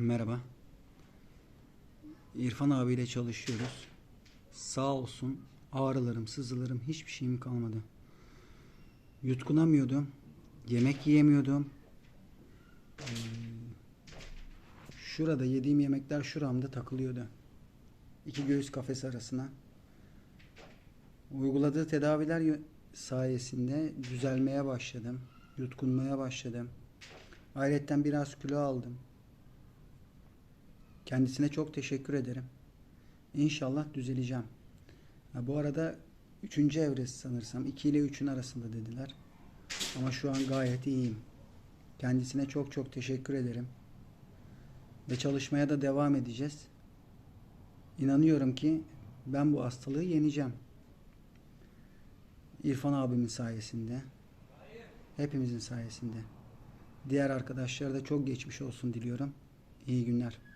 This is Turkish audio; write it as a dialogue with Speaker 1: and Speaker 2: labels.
Speaker 1: Merhaba. İrfan abiyle çalışıyoruz. Sağ olsun ağrılarım, sızılarım hiçbir şeyim kalmadı. Yutkunamıyordum. Yemek yiyemiyordum. Ee, şurada yediğim yemekler şuramda takılıyordu. İki göğüs kafesi arasına. Uyguladığı tedaviler sayesinde düzelmeye başladım. Yutkunmaya başladım. Ayrıca biraz kilo aldım. Kendisine çok teşekkür ederim. İnşallah düzeleceğim. Ha, bu arada üçüncü evresi sanırsam. 2 ile 3'ün arasında dediler. Ama şu an gayet iyiyim. Kendisine çok çok teşekkür ederim. Ve çalışmaya da devam edeceğiz. İnanıyorum ki ben bu hastalığı yeneceğim. İrfan abimin sayesinde. Hepimizin sayesinde. Diğer arkadaşlara da çok geçmiş olsun diliyorum. İyi günler.